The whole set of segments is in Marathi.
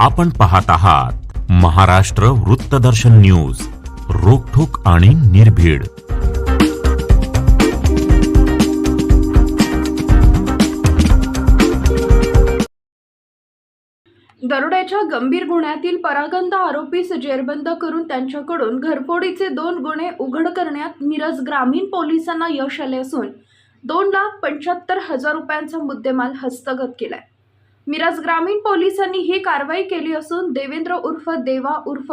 आपण पाहत आहात महाराष्ट्र वृत्तदर्शन न्यूज रोखोक आणि निर्भीड. दरोड्याच्या गंभीर गुन्ह्यातील परागंद आरोपीस जेरबंद करून त्यांच्याकडून घरफोडीचे दोन गुन्हे उघड करण्यात मिरज ग्रामीण पोलिसांना यश आले असून दोन लाख पंच्याहत्तर हजार रुपयांचा मुद्देमाल हस्तगत केलाय. मिरज ग्रामीण पोलिसांनी ही कारवाई केली असून देवेंद्र उर्फ देवा उर्फ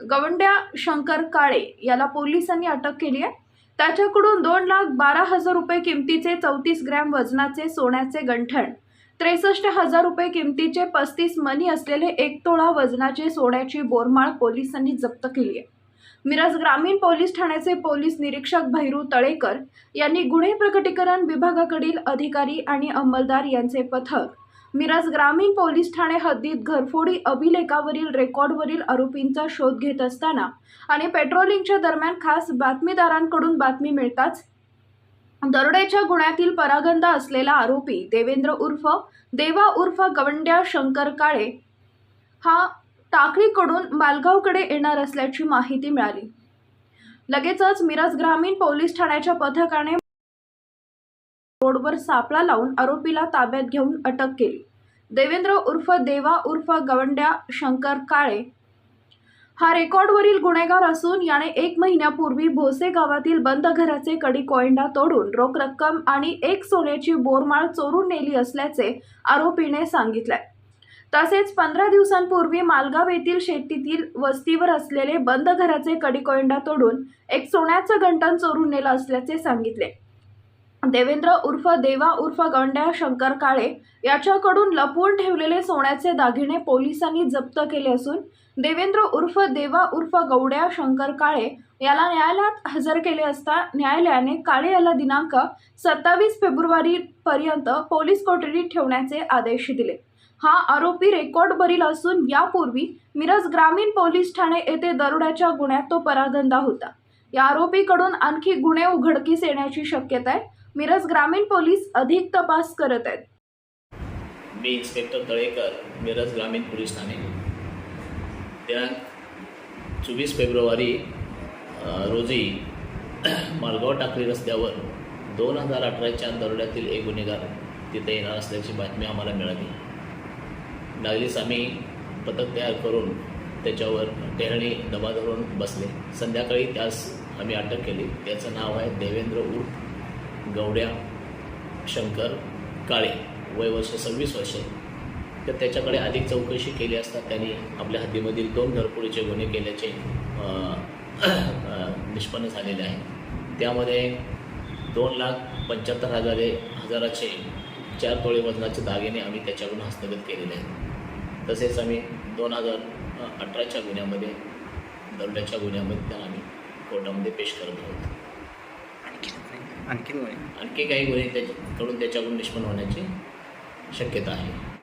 गवंड्या शंकर काळे याला पोलिसांनी अटक केली आहे. त्याच्याकडून दोन लाख बारा हजार रुपये किमतीचे चौतीस ग्रॅम वजनाचे सोन्याचे गंठण त्रेसष्ट हजार रुपये किमतीचे पस्तीस मनी असलेले एक तोळा वजनाचे सोन्याची बोरमाळ पोलिसांनी जप्त केली आहे. मिरज ग्रामीण पोलीस ठाण्याचे पोलीस निरीक्षक भैरू तळेकर यांनी गुन्हे प्रकटीकरण विभागाकडील अधिकारी आणि अंमलदार यांचे पथक मिरज ग्रामीण पोलीस ठाणे हद्दीत घरफोडी अभिलेखावरील रेकॉर्डवरील आरोपींचा शोध घेत असताना आणि पेट्रोलिंगच्या दरम्यान खास बातमीदारांकडून बातमी मिळताच दरोड्याच्या गुन्ह्यातील परागंदा असलेला आरोपी देवेंद्र उर्फ देवा उर्फ गवंड्या शंकर काळे हा टाकळीकडून मालगावकडे येणार असल्याची माहिती मिळाली. लगेचच मिरज ग्रामीण पोलीस ठाण्याच्या पथकाने रोडवर सापळा लावून आरोपीला ताब्यात घेऊन अटक केली. देवेंद्र उर्फ देवा उर्फ गवंड्या शंकर काळे हा रेकॉर्डवरील गुन्हेगार असून याने एक महिन्यापूर्वी भोसे गावातील बंद घराचे कडी कोयंडा तोडून रोख रक्कम आणि एक सोन्याची बोरमाळ चोरून नेली असल्याचे आरोपीने सांगितलंय. तसेच पंधरा दिवसांपूर्वी मालगाव येथील शेतीतील वस्तीवर असलेले बंद घराचे कडी कोयंडा तोडून एक सोन्याचं गंटन चोरून नेलं असल्याचे सांगितले. देवेंद्र उर्फ देवा उर्फ गंड्या शंकर काळे याच्याकडून लपवून ठेवलेले सोन्याचे दागिने पोलिसांनी जप्त केले असून देवेंद्र उर्फ देवा उर्फ गौड्या शंकर काळे याला न्यायालयात हजर केले असता न्यायालयाने काळे याला दिनांक सत्तावीस फेब्रुवारी पर्यंत पोलीस कोठडीत ठेवण्याचे आदेश दिले. हा आरोपी रेकॉर्डवरील असून यापूर्वी मिरज ग्रामीण पोलीस ठाणे येथे दरोड्याच्या गुन्ह्यात तो परागंदा होता. या आरोपीकडून आणखी गुन्हे उघडकीस येण्याची शक्यता आहे. मिरज ग्रामीण पोलीस अधिक तपास करत आहेत. मी इन्स्पेक्टर तळेकर मिरज ग्रामीण पोलीस ठाणे. दिनांक चोवीस फेब्रुवारी अ, रोजी मालगाव टाकळी रस्त्यावर दोन हजार अठराच्या दरोड्यातील एक गुन्हेगार तिथे येणार असल्याची बातमी आम्हाला मिळाली. लागलीच आम्ही पथक तयार करून त्याच्यावर टेहळणी दबा धरून बसले. संध्याकाळी त्यास आम्ही अटक केली. त्याचं नाव आहे देवेंद्र उर्फ गवड्या शंकर काळे वय वर्ष सव्वीस वर्षे. तर त्याच्याकडे अधिक चौकशी केली असता त्यांनी आपल्या हद्दीमधील दोन घरफोडीचे गुन्हे केल्याचे निष्पन्न झालेले आहे. त्यामध्ये दोन लाख पंच्याहत्तर हजारे हजाराचे चार तोळे वजनाचे दागिने आम्ही त्याच्याकडून हस्तगत केलेले आहेत. तसेच आम्ही दोन हजार अठराच्या गुन्ह्यामध्ये दरोड्याच्या गुन्ह्यामध्ये त्यांना आम्ही कोर्टामध्ये पेश करत आहोत. आणखीन आणखी काही गुन्हे त्याच्याकडून त्याच्याकडून निष्पन्न होण्याची शक्यता आहे.